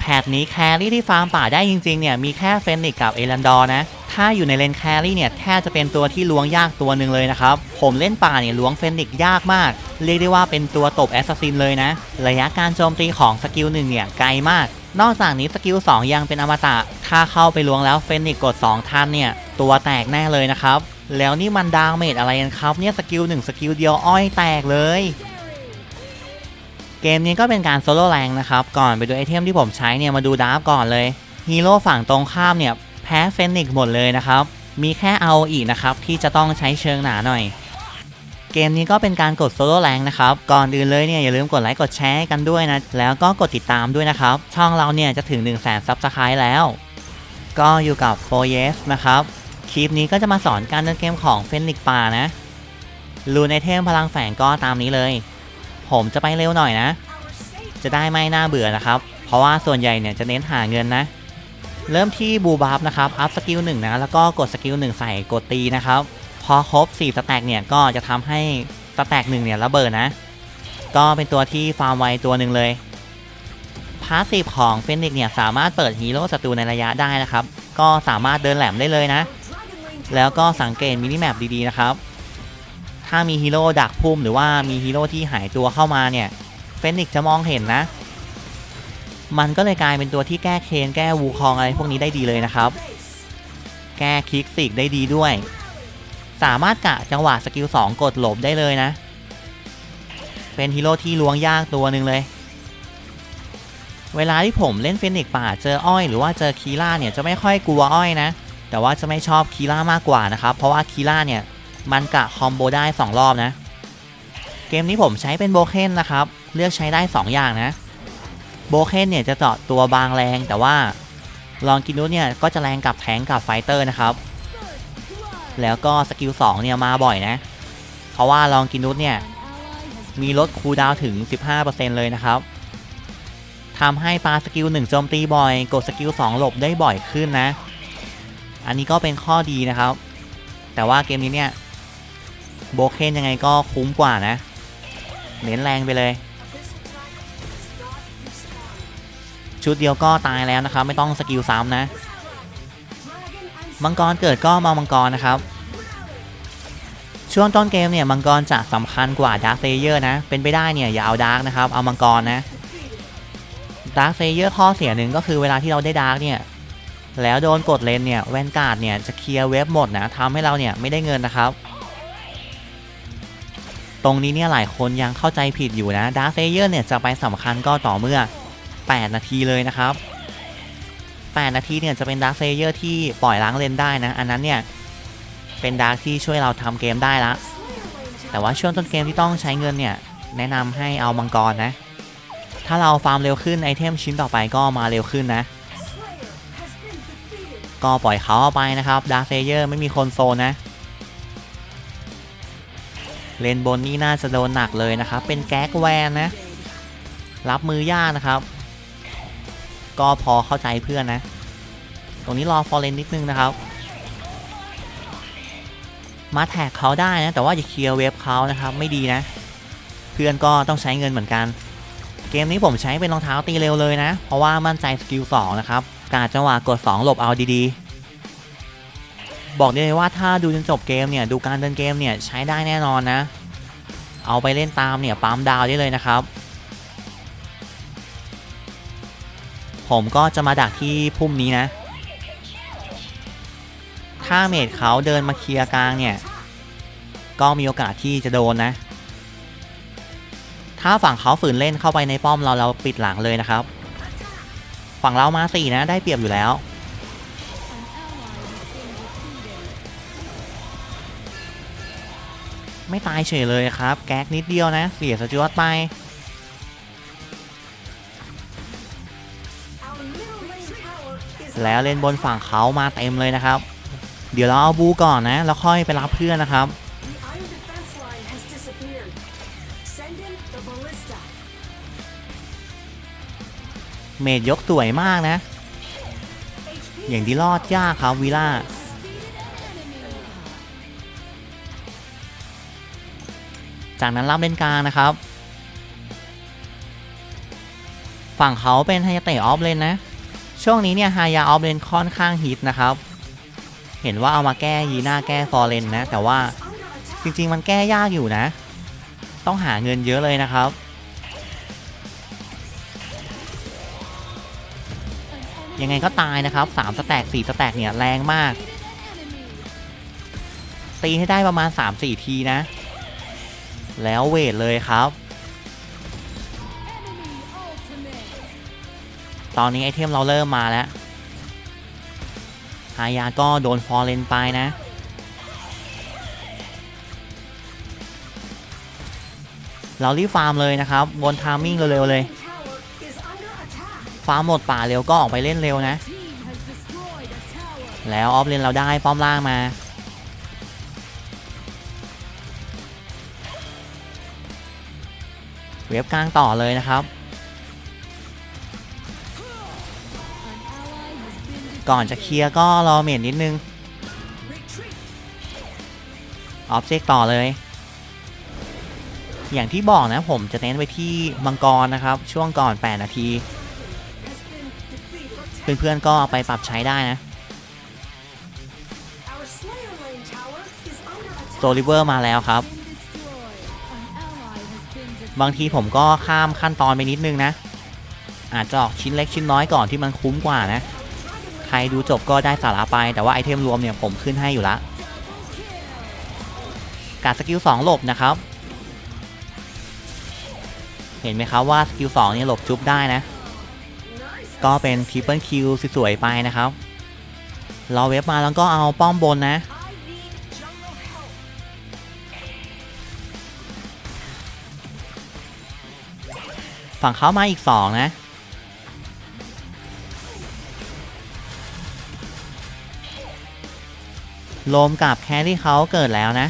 แพทนี้แครี่ที่ฟาร์มป่าได้จริงๆเนี่ยมีแค่เฟนิกกับเอรันดอร์นะถ้าอยู่ในเลนแครี่เนี่ยแทบจะเป็นตัวที่ล้วงยากตัวหนึ่งเลยนะครับ ผมเล่นป่าเนี่ยล้วงเฟนิกยากมาก เรียกได้ว่าเป็นตัวตบแอสซัสซินเลยนะ ระยะการโจมตีของสกิลหนึ่งเนี่ยไกลมาก นอกจากนี้สกิล2ยังเป็นอมตะ ถ้าเข้าไปล้วงแล้วเฟนิกกด 2 ทันเนี่ย ตัวแตกแน่เลยนะครับ แล้วนี่มันดาเมจอะไรกันครับเนี่ยสกิล1สกิลเดียวอ้อยแตกเลย เกมนี้ก็เป็นการโซโล่แรงนะครับ ก่อนไปดูไอเทมที่ผมใช้เนี่ยมาดูดาร์ฟก่อนเลยฮีโร่ฝั่งตรงข้ามเนี่ยแพ้เฟนิกหมดเลยนะครับ มีแค่เอาอีกนะครับ ที่จะต้องใช้เชิงหนาหน่อย เกมนี้ก็เป็นการกดโซโล่แรงนะครับ ก่อนอื่นเลยเนี่ยอย่าลืมกดไลค์กดแชร์กันด้วยนะ แล้วก็กดติดตามด้วยนะครับ ช่องเราเนี่ยจะถึง 1 0 0 0 0แสนซับสไครต์แล้ว ก็อยู่กับ 4 yes นะครับ คลิปนี้ก็จะมาสอนการเล่นเกมของเฟนิกป่านะรูนไอเทมพลังแฝงก็ตามนี้เลย ผมจะไปเร็วหน่อยนะ จะได้ไม่น่าเบื่อนะครับ เพราะว่าส่วนใหญ่เนี่ยจะเน้นหาเงินนะ เริ่มที่บูบัฟนะครับ อัพสกิลหนึ่งนะ แล้วก็กดสกิลหนึ่งใส่กดตีนะครับ พอครบ4สแต็กเนี่ยก็จะทำให้สแต็กหนึ่งเนี่ยระเบิดนะ ก็เป็นตัวที่ฟาร์มไวตัวหนึ่งเลยพาสซีฟของเฟนิกเนี่ยสามารถเปิดฮีโร่ศัตรูในระยะได้นะครับ ก็สามารถเดินแหลมได้เลยนะ แล้วก็สังเกตมินิแมปดีๆนะครับ ถ้ามีฮีโร่ดักพุ่มหรือว่ามีฮีโร่ที่หายตัวเข้ามาเนี่ยเฟนิกจะมองเห็นนะ มันก็เลยกลายเป็นตัวที่แก้เคนแก้วูคองอะไรพวกนี้ได้ดีเลยนะครับ แก้คลิกสิกได้ดีด้วย สามารถกะจังหวะสกิล2กดหลบได้เลยนะ เป็นฮีโร่ที่ล้วงยากตัวหนึ่งเลย เวลาที่ผมเล่นเฟนิกป่าเจออ้อยหรือว่าเจอคีล่าเนี่ยจะไม่ค่อยกลัวอ้อยนะ แต่ว่าจะไม่ชอบคีล่ามากกว่านะครับ เพราะว่าคีล่าเนี่ย มันกะคอมโบได้ 2 รอบนะ เกมนี้ผมใช้เป็นโบเคนนะครับ เลือกใช้ได้ 2 อย่างนะ โบเคนเนี่ยจะเจาะตัวบางแรงแต่ว่าลองกินุเนี่ยก็จะแรงกับแทงกับไฟเตอร์นะครับ แล้วก็สกิล2เนี่ยมาบ่อยนะ เพราะว่าลองกินุเนี่ยมีลดคูลดาวถึง 15%เลยนะครับทำให้ปาสกิล1โจมตีบ่อย กดสกิล2หลบได้บ่อยขึ้นนะ อันนี้ก็เป็นข้อดีนะครับ แต่ว่าเกมนี้เนี่ย โบเคนยังไงก็คุ้มกว่านะ เน้นแรงไปเลย ชุดเดียวก็ตายแล้วนะครับ ไม่ต้องสกิลซ้ำนะมังกรเกิดก็มามังกรนะครับ ช่วงต้นเกมเนี่ยมังกรจะสำคัญกว่าดาร์คเซเยอร์นะ เป็นไปได้เนี่ยอย่าเอาดาร์กนะครับ เอามังกรนะดาร์คเซเยอร์ข้อเสียหนึ่งก็คือเวลาที่เราได้ดาร์กเนี่ยแล้วโดนกดเลนเนี่ยแวนการ์ดเนี่ยจะเคลียร์เว็บหมดนะทำให้เราเนี่ยไม่ได้เงินนะครับ ตรงนี้เนี่ยหลายคนยังเข้าใจผิดอยู่นะดาร์ h เซเยอร์เนี่ยจะไปสำคัญก็ต่อเมื่อ 8 นาทีเลยนะครับ 8 นาทีเนี่ยจะเป็นดาร์ h เซเยอร์ที่ปล่อยล้างเลนได้นะ อันนั้นเนี่ยเป็นดาร์กที่ช่วยเราทำเกมได้ละ แต่ว่าช่วงต้นเกมที่ต้องใช้เงินเนี่ยแนะนำให้เอามังกรนะ ถ้าเราฟาร์มเร็วขึ้นไอเทมชิ้นต่อไปก็มาเร็วขึ้นนะ ก็ปล่อยเขาเอาไปนะครับดาร์ h เซเยอร์ไม่มีคนโซนนะ เลนบนนี่น่าจะโดนหนักเลยนะครับ เป็นแก๊กแวนนะ รับมือยากนะครับ ก็พอเข้าใจเพื่อนนะ ตรงนี้รอฟอร์เรนนิดนึงนะครับ มาแท็กเขาได้นะ แต่ว่าอย่าเคลียร์เวฟเขานะครับไม่ดีนะ เพื่อนก็ต้องใช้เงินเหมือนกัน เกมนี้ผมใช้เป็นรองเท้าตีเร็วเลยนะ เพราะว่ามั่นใจสกิล2นะครับ การจังหวะกด 2 หลบเอาดีๆ บอกได้เลยว่าถ้าดูจนจบเกมเนี่ยดูการเดินเกมเนี่ยใช้ได้แน่นอนนะ เอาไปเล่นตามเนี่ยปั๊มดาวได้เลยนะครับ ผมก็จะมาดักที่พุ่มนี้นะ ถ้าเมดเขาเดินมาเคลียร์กลางเนี่ย ก็มีโอกาสที่จะโดนนะ ถ้าฝั่งเขาฝืนเล่นเข้าไปในป้อมเราเราปิดหลังเลยนะครับ ฝั่งเรามาสี่นะได้เปรียบอยู่แล้ว ไม่ตายเฉยเลยครับ แก๊กนิดเดียวนะ เสียสจวตไป แล้วเล่นบนฝั่งเขามาเต็มเลยนะครับ เดี๋ยวเราเอาบูก่อนนะ แล้วค่อยไปรับเพื่อนนะครับ เมดยกสวยมากนะ อย่างที่รอดยากครับวิล่า จากนั้นรับเลนกลางนะครับ ฝั่งเขาเป็นไฮยาเตะออฟเลนนะ ช่วงนี้เนี่ยไฮยาออฟเลนค่อนข้างฮิตนะครับ เห็นว่าเอามาแก้ยีน่าแก้ฟอร์เรนนะ แต่ว่าจริงๆมันแก้ยากอยู่นะ ต้องหาเงินเยอะเลยนะครับยังไงก็ตายนะครับ3สแต็ก4สแต็กเนี่ยแรงมาก ตีให้ได้ประมาณ 3-4 ทีนะ แล้วเวทเลยครับ ตอนนี้ไอเทมเราเริ่มมาแล้วฮายาก็โดนฟอร์เรนไปนะ เรารีบฟาร์มเลยนะครับบนทามมิ่งเร็วๆเลย ฟาร์มหมดป่าเร็วก็ออกไปเล่นเร็วนะ แล้วออฟเลนเราได้ป้อมล่างมา เว็บกลางต่อเลยนะครับ ก่อนจะเคลียร์ก็รอเมนนิดนึง ออบเจกต่อเลย อย่างที่บอกนะผมจะเน้นไปที่มังกรนะครับ ช่วงก่อน 8 นาที เพื่อนๆก็เอาไปปรับใช้ได้นะโซลิเวอร์มาแล้วครับ บางทีผมก็ข้ามขั้นตอนไปนิดนึงนะ อาจจะออกชิ้นเล็กชิ้นน้อยก่อนที่มันคุ้มกว่านะ ใครดูจบก็ได้สาระไป แต่ว่าไอเทมรวมเนี่ยผมขึ้นให้อยู่ละการสกิล2หลบนะครับ เห็นไหมครับว่าสกิล2เนี่ยหลบจุ๊บได้นะ ก็เป็นทริปเปิลคิวสวยๆไปนะครับ รอเว็บมาแล้วก็เอาป้อมบนนะ ฝั่งเขามาอีก 2 นะ โลมกับแครี่เขาเกิดแล้วนะ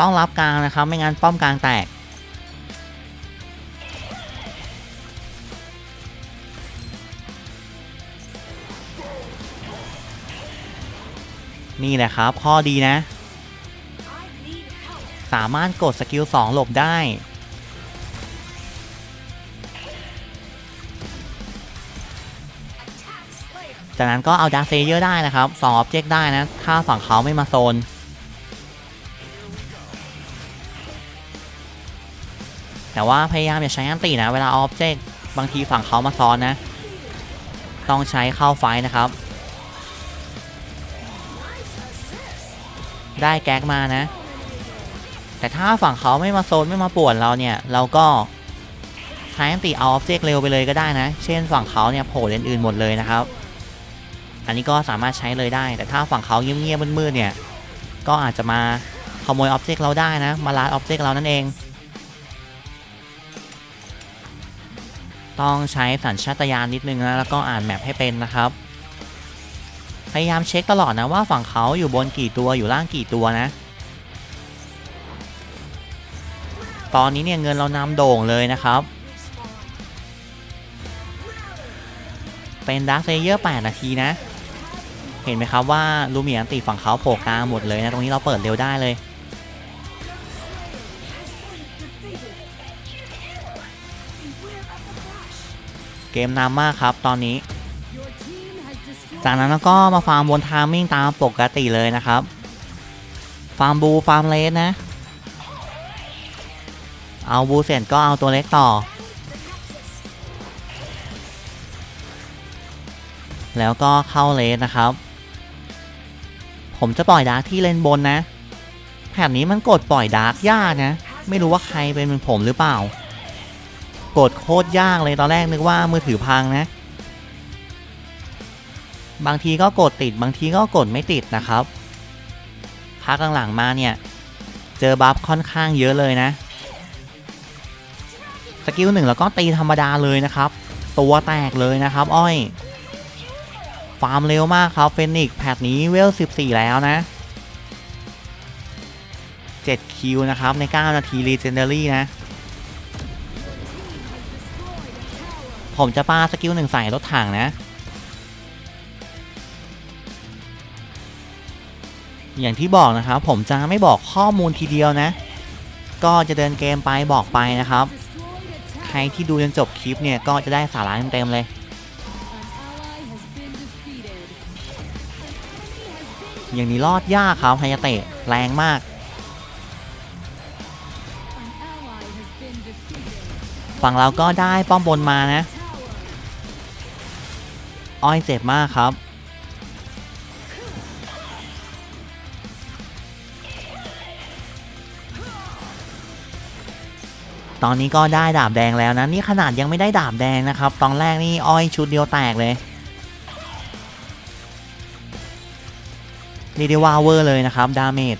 ต้องรับกลางนะครับ ไม่งั้นป้อมกลางแตก นี่แหละครับ ข้อดีนะ สามารถกดสกิล 2 หลบได้ จากนั้นก็เอาดาร์เซเยอร์ได้นะครับ2ออบเจกต์ได้นะ ถ้าฝั่งเขาไม่มาโซน แต่ว่าพยายามอย่าใช้อันตีนะ เวลาออบเจกต์บางทีฝั่งเขามาซ้อนนะ ต้องใช้เข้าไฟนะครับได้แก๊กมานะ แต่ถ้าฝั่งเขาไม่มาโซนไม่มาป่วนเราเนี่ย เราก็ใช้อันติเอาออบเจกต์เร็วไปเลยก็ได้นะ เช่นฝั่งเขาเนี่ยโผล่เลนอื่นหมดเลยนะครับ อันนี้ก็สามารถใช้เลยได้ แต่ถ้าฝั่งเขาเงียบๆมืดๆเนี่ย ก็อาจจะมาขโมยออบเจกต์เราได้นะ มาลาดออบเจกต์เรานั่นเอง ต้องใช้สัญชาตญาณนิดนึงนะ แล้วก็อ่านแมปให้เป็นนะครับ พยายามเช็คตลอดนะว่าฝั่งเขาอยู่บนกี่ตัวอยู่ล่างกี่ตัวนะ ตอนนี้เนี่ยเงินเรานำโด่งเลยนะครับ เป็นดาร์คเซเยอร์8นาทีนะ เห็นไหมครับว่าลูเมียนติฝั่งเขาโผล่กลางหมดเลยนะ ตรงนี้เราเปิดเร็วได้เลย เกมนำมากครับตอนนี้ จากนั้นก็มาฟาร์มบนทามมิ่งตามปกติเลยนะครับ ฟาร์มบู ฟาร์มเลสนะ เอาบูเสร็จก็เอาตัวเล็กต่อ แล้วก็เข้าเลสนะครับ ผมจะปล่อยดาร์กที่เลนบนนะแผนนี้มันกดปล่อยดาร์กยากนะ ไม่รู้ว่าใครเป็นเหมือนผมหรือเปล่า กดโคตรยากเลยตอนแรกนึกว่ามือถือพังนะ บางทีก็กดติดบางทีก็กดไม่ติดนะครับพักหลังๆมาเนี่ย เจอบัฟค่อนข้างเยอะเลยนะ สกิลหนึ่งแล้วก็ตีธรรมดาเลยนะครับ ตัวแตกเลยนะครับอ้อย ฟาร์มเร็วมากครับเฟนิกแพทนี้เวล 14 แล้วนะ7คิวนะครับ ใน 9 นาที Legendary นะ ผมจะปาสกิลหนึ่งใส่รถถังนะ อย่างที่บอกนะครับ ผมจะไม่บอกข้อมูลทีเดียวนะ ก็จะเดินเกมไปบอกไปนะครับ รที่ดูจนจบคลิปเนี่ย ก็จะได้สาระเต็มๆเลยอย่างนี้รอดยากครับไฮยาเตะแรงมาก ฝั่งเราก็ได้ป้อมบนมานะ อ้อยเจ็บมากครับ ตอนนี้ก็ได้ดาบแดงแล้วนะนี่ขนาดยังไม่ได้ดาบแดงนะครับ ตอนแรกนี่อ้อยชุดเดียวแตกเลยเรียกได้ว่าเวอร์เลยนะครับดาเมจ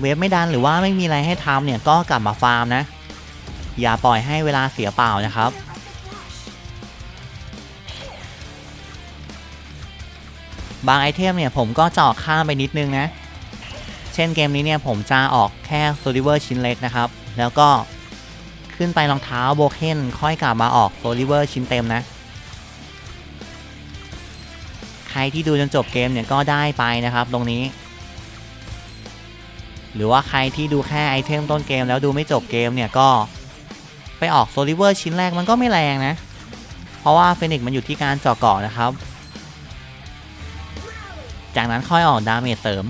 เวฟไม่ดันหรือว่าไม่มีอะไรให้ทำเนี่ยก็กลับมาฟาร์มนะ อย่าปล่อยให้เวลาเสียเปล่านะครับ บางไอเทมเนี่ยผมก็เจาะข้ามไปนิดนึงนะ เช่นเกมนี้เนี่ยผมจะออกแค่โซลิเวอร์ชิ้นเล็กนะครับ แล้วก็ขึ้นไปรองเท้าโบเคนค่อยกลับมาออกโซลิเวอร์ชิ้นเต็มนะ ใครที่ดูจนจบเกมเนี่ยก็ได้ไปนะครับตรงนี้ หรือว่าใครที่ดูแค่ไอเทมต้นเกมแล้วดูไม่จบเกมเนี่ยก็ไปออกโซลิเวอร์ชิ้นแรกมันก็ไม่แรงนะ เพราะว่าเฟนิกซ์มันอยู่ที่การเจาะเกาะนะครับ จากนั้นค่อยออกดาเมจเสริม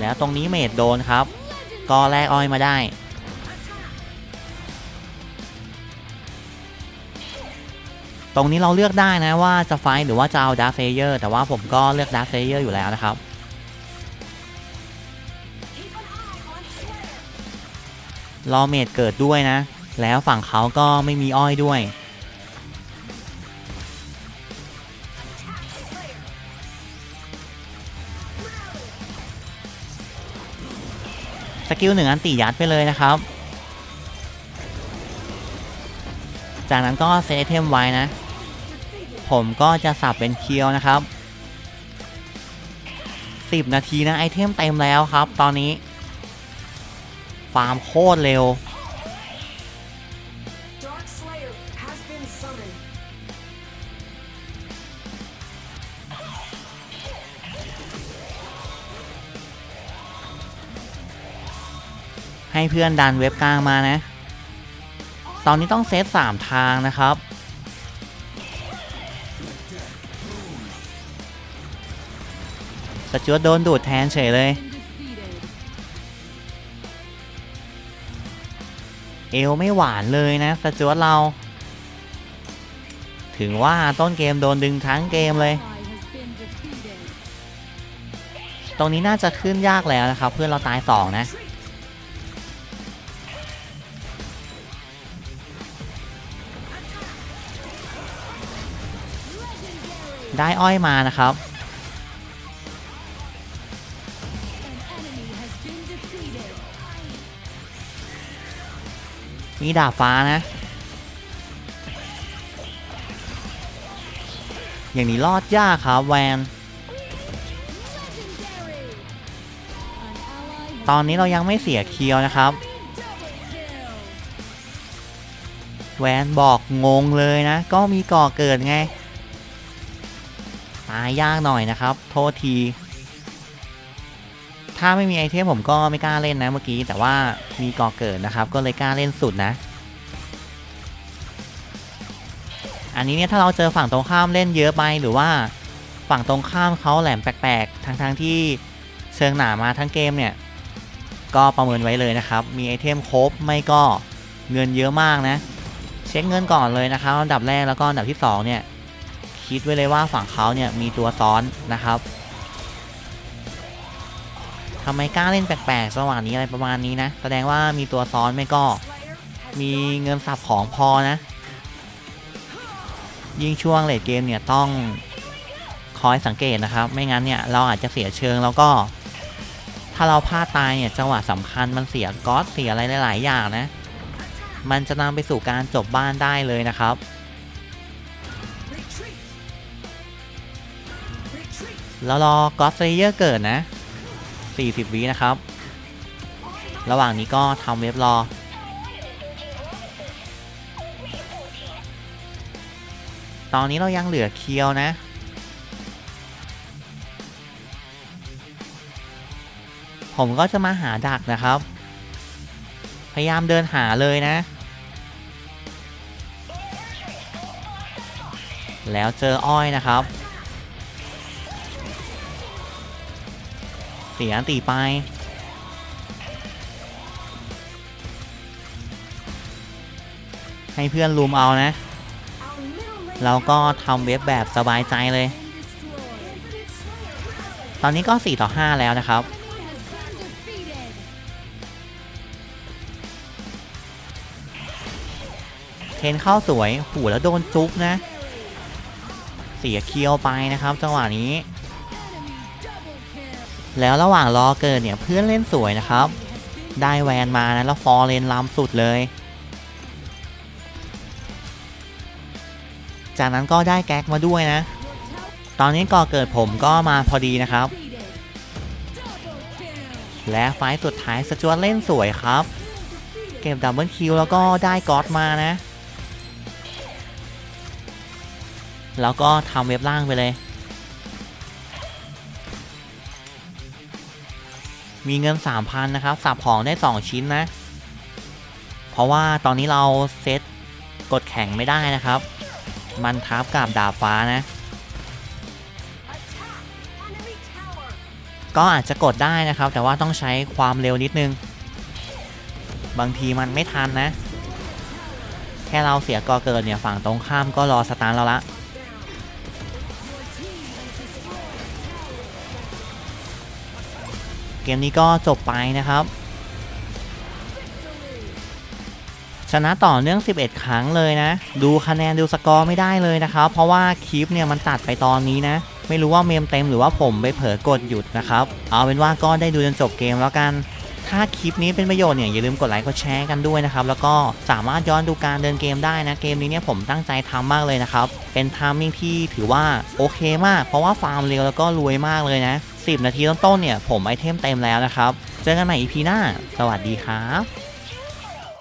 แล้วตรงนี้เมจโดนครับ ก็แลกอ้อยมาได้ ตรงนี้เราเลือกได้นะว่าจะไฟท์หรือว่าจะเอาดาร์เซเยอร์แต่ว่าผมก็เลือกดาร์เซเยอร์อยู่แล้วนะครับรอเมดเกิดด้วยนะ แล้วฝั่งเขาก็ไม่มีอ้อยด้วย สกิลหนึ่งอันตียัดไปเลยนะครับ จากนั้นก็เซตไอเทมไว้นะ ผมก็จะสับเป็นเคียวนะครับ10 นาทีนะไอเทมเต็มแล้วครับ ตอนนี้ ฟาร์มโคตรเร็ว ให้เพื่อนดันเว็บกลางมานะ ตอนนี้ต้องเซตสามทางนะครับ สจวตโดนดูดแทนเฉยเลย เอวไม่หวานเลยนะสจวตเรา ถึงว่าต้นเกมโดนดึงทั้งเกมเลยตรงนี้น่าจะขึ้นยากแล้วนะครับ เพื่อนเราตายสองนะ ได้อ้อยมานะครับ มีดาบฟ้านะ อย่างนี้รอดยากครับแวนตอนนี้เรายังไม่เสียเคียวนะครับ แวนบอกงงเลยนะ ก็มีก่อเกิดไงายากหน่อยนะครับ โทษที ถ้าไม่มีไอเทมผมก็ไม่กล้าเล่นนะเมื่อกี้ แต่ว่ามีก่อเกิดนะครับ ก็เลยกล้าเล่นสุดนะ อันนี้เนี่ยถ้าเราเจอฝั่งตรงข้ามเล่นเยอะไปหรือว่าฝั่งตรงข้ามเขาแหลมแปลกๆทั้งๆทที่เชิงหนามาทั้งเกมเนี่ย ก็ประเมินไว้เลยนะครับ มีไอเทมครบไม่ก็เงินเยอะมากนะ เช็คเงินก่อนเลยนะครับอันดับแรกแล้วก็อันดับที่สองเนี่ย คิดไว้เลยว่าฝั่งเขาเนี่ยมีตัวซ้อนนะครับทำไมกล้าเล่นแปลกๆระหว่างนี้อะไรประมาณนี้นะ แสดงว่ามีตัวซ้อนไม่ก็ มีเงินสับของพอนะ ยิ่งช่วงเลดเกมเนี่ยต้องคอยสังเกตนะครับ ไม่งั้นเนี่ยเราอาจจะเสียเชิงแล้วก็ ถ้าเราพลาดตายเนี่ยจังหวะสำคัญมันเสียก๊อตเสียอะไรหลาย ๆ อย่างนะ มันจะนำไปสู่การจบบ้านได้เลยนะครับ Retreat. แล้วรอกอ d เซเยอร์เกิดนะ 40วินะครับ ระหว่างนี้ก็ทำเว็บรอ ตอนนี้เรายังเหลือเคียวนะผมก็จะมาหาดักนะครับ พยายามเดินหาเลยนะ แล้วเจออ้อยนะครับ เสียอันตีไป ให้เพื่อนลุมเอานะ เราก็ทำเว็บแบบสบายใจเลย ตอนนี้ก็ 4 ต่อ 5 แล้วนะครับเทนเข้าสวยหูแล้วโดนจุ๊บนะ เสียเคียวไปนะครับ จังหวะนี้ แล้วระหว่างรอเกิดเนี่ยเพื่อนเล่นสวยนะครับ ได้แวนมานะแล้วฟอร์เรนล้ำสุดเลย จากนั้นก็ได้แก๊กมาด้วยนะ ตอนนี้ก่อเกิดผมก็มาพอดีนะครับ และไฟสุดท้ายสจวตเล่นสวยครับ เก็บดับเบิลคิวแล้วก็ได้ก๊อตมานะ แล้วก็ทำเว็บล่างไปเลย มีเงิน 3,000 นะครับสับของได้ 2 ชิ้นนะ เพราะว่าตอนนี้เราเซตกดแข่งไม่ได้นะครับ มันทับกับดาบฟ้านะ ก็อาจจะกดได้นะครับ แต่ว่าต้องใช้ความเร็วนิดนึง บางทีมันไม่ทันนะ แค่เราเสียกอเกิดเนี่ยฝั่งตรงข้ามก็รอสตาร์เราละ เกมนี้ก็จบไปนะครับ ชนะต่อเนื่อง 11 ครั้งเลยนะ ดูคะแนนดูสกอร์ไม่ได้เลยนะครับ เพราะว่าคลิปเนี่ยมันตัดไปตอนนี้นะไม่รู้ว่าเมมเต็มหรือว่าผมไปเผลอกดหยุดนะครับ เอาเป็นว่าก็ได้ดูจนจบเกมแล้วกัน ถ้าคลิปนี้เป็นประโยชน์เนี่ยอย่าลืมกดไลค์กดแชร์กันด้วยนะครับ แล้วก็สามารถย้อนดูการเดินเกมได้นะ เกมนี้เนี่ยผมตั้งใจทำมากเลยนะครับ เป็นทามมิ่งที่ถือว่าโอเคมาก เพราะว่าฟาร์มเร็วแล้วก็รวยมากเลยนะ 10 นาทีต้นๆเนี่ยผมไอเทมเต็มแล้วนะครับ เจอกันใหม่ EP หน้า สวัสดีครับ